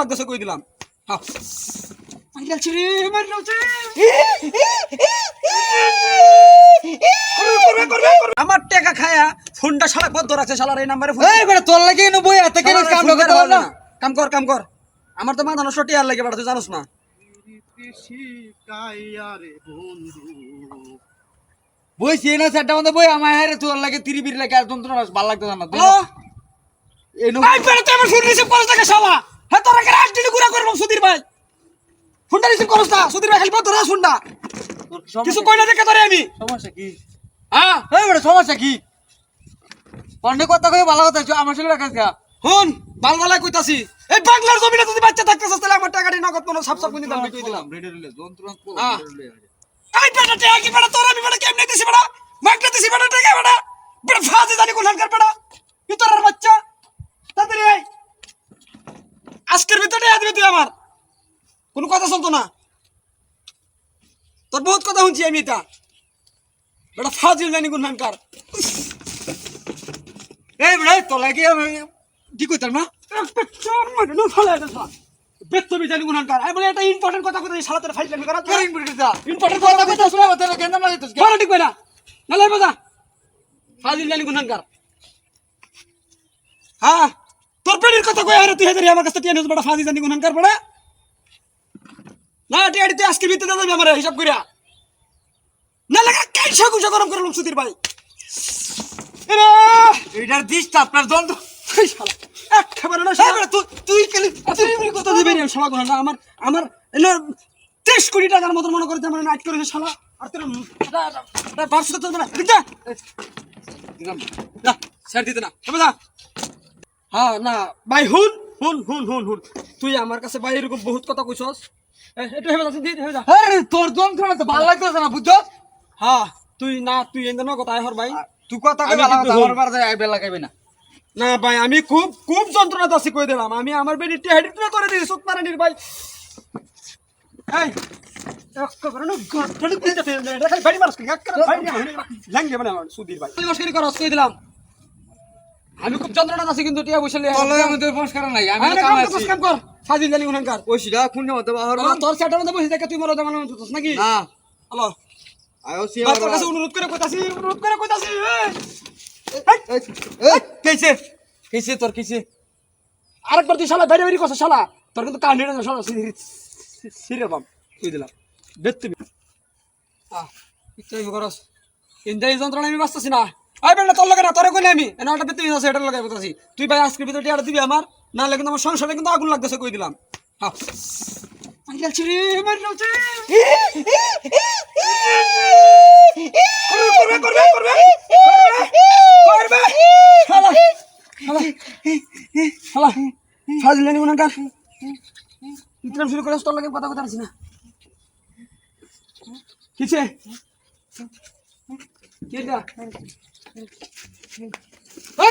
লাগতেছে কই দিলাম? হ্যাঁ। আমার টাকা খায়া ফোনটা শালা বদ্ধ রাখছে শালার এই নাম্বারে ফোন তোর লাগে এত কেন কাম করতে না। কাম কর কাম কর। আমার তো মাথা নষ্ট টিয়ার লাগে বেটা তুই জানোস না। বই সে না সেটা মধ্যে বই আমার হারে তোর লাগে তিরি বিরি লাগে আর যন্ত্রণা ভালো লাগতো না। এই নো ভাই বেটা তুই আমার শালা। হ্যাঁ তোরা কে আজ গুড়া করলাম সুধীর ভাই। ফোনটা রিসিভ করছ না সুধীর ভাই হেল্প তোরা ফোনটা কিছু কই না দেখে তোরে আমি। সমস্যা কি? হ্যাঁ? এই বেটা সমস্যা কি? অনেক কথা কই ভালো কথা আমার ছেলে রাখাস গা হুন বালবালা কইতাছি। এই বাংলার জমিনে যদি বাচ্চা থাকতেছস তাহলে আমার টাকাটি নগদ কোনো সাপ সাপ কিনে দাম কই দিলাম যন্ত্রণা হ্যাঁ। এই বেটা টাকা কি বেটা? তোরা আমি বেটা কেমনে দিছি বেটা? মাগনা দিছি বেটা ফাজে জানি কোন হালকার বেটা ভিতরের বাচ্চা তাড়াতাড়ি আয় আজকের ভিতরে আদবে তুই আমার। কোনো কথা চলতো না। তোর বহুত কথা শুনছি আমি এটা। বেটা ফাজিল জানি কোন হালকার এই বেটা তোর লাগে আমি কি কইতাম না? বেতবি জানি কোন হালকার আমি বলে এটা ইম্পর্টেন্ট কথা কথা শালা তোর ফাইল করা কেরিং বিড়ি দা ইম্পর্টেন্ট কথা কথা শুনে তোর কেন লাগে তো বড় ঠিক না। নালে বাজা ফাজিল জানি গুনানকার হ্যাঁ। তোর পেটের কথা কই আরে তুই হেদারি আমার কাছে টিয়া নিউজ বড় ফাজিল জানি গুনানকার বড় না টিয়াড়ি তুই আজকে ভিতরে দাবি আমার হিসাব কইরা। না লাগা কাই সাগুসা গরম করলাম সুধীর ভাই? এরে! এইটার দিস আপনার শালা একেবারে না শালা। তুই তুই কেলি তুই কথা দিবি রে শালা না আমার আমার এনে 30 কোটি টাকার মতন মনে করে আমার নাইট করেছে শালা। আর তোর বারশো তো না দিদা দিলাম। না স্যার দিতে না। হবে না হ্যাঁ না ভাই হুন হুন হুন হুন হুন তুই আমার কাছে ভাই এরকম বহুত কথা কইছস এ, একটু হেবে যাচ্ছি দিদি হেবে যা আরে তোর যন্ত্রণা তো ভালো লাগতেছে না বুঝছ হ্যাঁ তুই না তুই কথা হর ভাই তুই কথা কই ভালো কথা। আমার বার যায় বেলা না না ভাই আমি খুব খুব যন্ত্রণা দাসি কই দিলাম আমি আমার বেডি টেহাডি না করে দিছি সুত মারানির ভাই এই এটা মানে সুধীর ভাই তুই মস্করি করস কই দিলাম আমি খুব যন্ত্রণা দাসি কিন্তু টিয়া বসলে আমি তোর পরিষ্কার নাই আমি কাম আছি কাম কর। ফাজিল জানি উনানকার ওই সিধা খুন মতে বাহর। তোর সেটার মধ্যে বসে দেখে তুই মরো জামানো তুই নাকি? না। হ্যালো। আয়ো সি তোর কাছে অনুরোধ করে কইতাছি অনুরোধ করে কইতাছি এই। কেছে? কেছে তোর কেছে? আরেকবার তুই শালা বাইরে বাইরে কস শালা। তোর কিন্তু কান নিয়ে শালা। সিরে বাম। কই দিলাম? বেত তুমি। আহ ইচ্ছা করস। ইন্দাই যন্ত্রণা আমি বাঁচতেছি না। আই বেটা, তোর লগে না, তোরে কইলে আমি। এনা একটা বেত আছে এটার লগে বলতাছি। তুই ভাই আজকের ভিতরে টিয়াটা দিবি আমার না লাগে কিন্তু আমার সংসারে কিন্তু আগুন লাগতেছে, কই দিলাম। হ্যাঁ। করবে করবে করবে করবে করবে। শালা শালা শালা ফাজলে নি গুনাকার ইতরাম শুরু করে কথা কথা আছি না। কিছে কে দা ওই